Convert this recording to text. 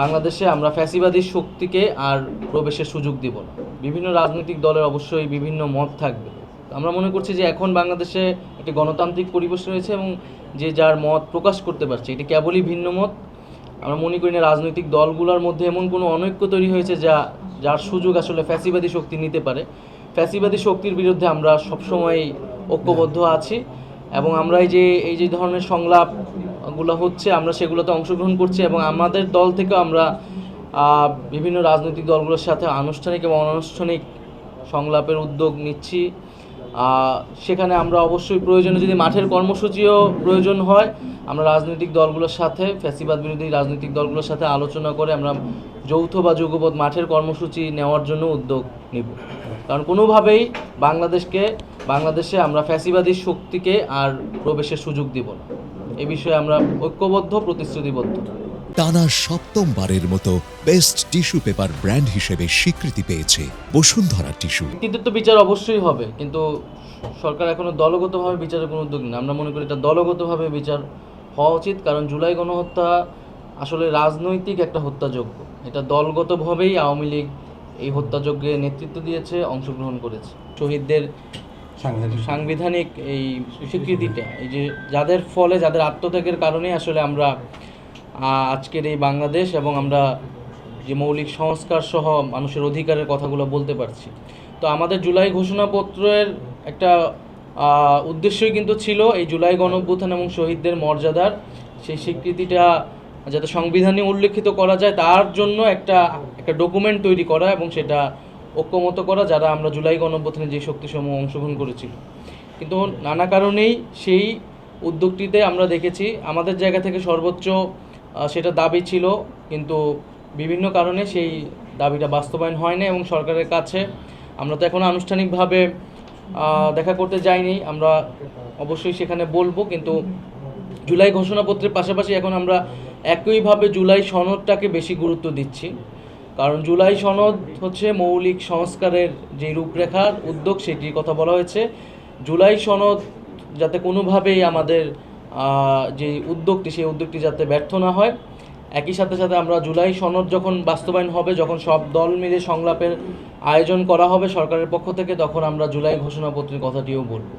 বাংলাদেশে আমরা ফ্যাসিবাদী শক্তিকে আর প্রবেশের সুযোগ দিব না। বিভিন্ন রাজনৈতিক দলের অবশ্যই বিভিন্ন মত থাকবে। আমরা মনে করছি যে এখন বাংলাদেশে একটি গণতান্ত্রিক পরিবেশ রয়েছে এবং যে যার মত প্রকাশ করতে পারছে, এটি কেবলই ভিন্ন মত। আমরা মনে করি না রাজনৈতিক দলগুলোর মধ্যে এমন কোনো অনৈক্য তৈরি হয়েছে যা, যার সুযোগ আসলে ফ্যাসিবাদী শক্তি নিতে পারে। ফ্যাসিবাদী শক্তির বিরুদ্ধে আমরা সবসময় ঐক্যবদ্ধ আছি এবং আমরা এই যে এই যে ধরনের সংলাপগুলো হচ্ছে, আমরা সেগুলোতে অংশগ্রহণ করছি এবং আমাদের দল থেকেও আমরা বিভিন্ন রাজনৈতিক দলগুলোর সাথে আনুষ্ঠানিক এবং অনানুষ্ঠানিক সংলাপের উদ্যোগ নিচ্ছি। সেখানে আমরা অবশ্যই প্রয়োজনে যদি মাঠের কর্মসূচিও প্রয়োজন হয়, আমরা রাজনৈতিক দলগুলোর সাথে, ফ্যাসিবাদ বিরোধী রাজনৈতিক দলগুলোর সাথে আলোচনা করে আমরা যৌথ বা যুগপথ মাঠের কর্মসূচি নেওয়ার জন্য উদ্যোগ নিব। কারণ কোনোভাবেই বাংলাদেশকে, বাংলাদেশে আমরা ফ্যাসিবাদী শক্তিকে আর প্রবেশের সুযোগ দিব না। এ বিষয়ে আমরা ঐক্যবদ্ধ প্রতিশ্রুতিবদ্ধ। টানা সপ্তমবারের মতো বেস্ট টিস্যু পেপার ব্র্যান্ড হিসেবে স্বীকৃতি পেয়েছে বসুন্ধরা টিস্যু। তো বিচার অবশ্যই হবে কিন্তু সরকার এখনও দলগতভাবে বিচারের কোনো উদ্যোগ নেই। আমরা মনে করি এটা দলগতভাবে বিচার হওয়া উচিত কারণ জুলাই গণহত্যা আসলে রাজনৈতিক একটা হত্যাযজ্ঞ। এটা দলগতভাবেই আওয়ামী লীগ এই হত্যাযজ্ঞে নেতৃত্ব দিয়েছে অংশগ্রহণ করেছে। শহীদদের সাংবিধানিক। এই স্বীকৃতিটা, এই যে যাদের ফলে, যাদের আত্মত্যাগের কারণে আসলে আমরা আজকের এই বাংলাদেশ এবং আমরা যে মৌলিক সংস্কার সহ মানুষের অধিকারের কথাগুলো বলতে পারছি। তো আমাদের জুলাই ঘোষণাপত্রের একটা উদ্দেশ্যই কিন্তু ছিল এই জুলাই গণঅভ্যুত্থান এবং শহীদদের মর্যাদার সেই স্বীকৃতিটা যাতে সংবিধানে উল্লেখিত করা যায়, তার জন্য একটা একটা ডকুমেন্ট তৈরি করা এবং সেটা ঐক্যমত করা যারা আমরা জুলাই গণঅভ্যুত্থানে যে শক্তিসমূহ অংশগ্রহণ করেছিল কিন্তু নানা কারণেই সেই উদ্যোগটিতে আমরা দেখেছি, আমাদের জায়গা থেকে সর্বোচ্চ সেটা দাবি ছিল, কিন্তু বিভিন্ন কারণে সেই দাবিটা বাস্তবায়ন হয় না এবং সরকারের কাছে আমরা তো এখন আনুষ্ঠানিকভাবে দেখা করতে যাইনি, আমরা অবশ্যই সেখানে বলব, কিন্তু জুলাই ঘোষণাপত্রের পাশাপাশি এখন আমরা একইভাবে জুলাই সনদটাকে বেশি গুরুত্ব দিচ্ছি। কারণ জুলাই সনদ হচ্ছে মৌলিক সংস্কারের যে রূপরেখার উদ্যোগ, সেটির কথা বলা হয়েছে। জুলাই সনদ যাতে কোনোভাবেই আমাদের যে উদ্যোগটি, সেই উদ্যোগটি যাতে ব্যর্থ না হয়। একই সাথে সাথে আমরা জুলাই সনদ যখন বাস্তবায়ন হবে, যখন সব দল মিলে সংলাপের আয়োজন করা হবে সরকারের পক্ষ থেকে, তখন আমরা জুলাই ঘোষণাপত্রের কথাটিও বলব।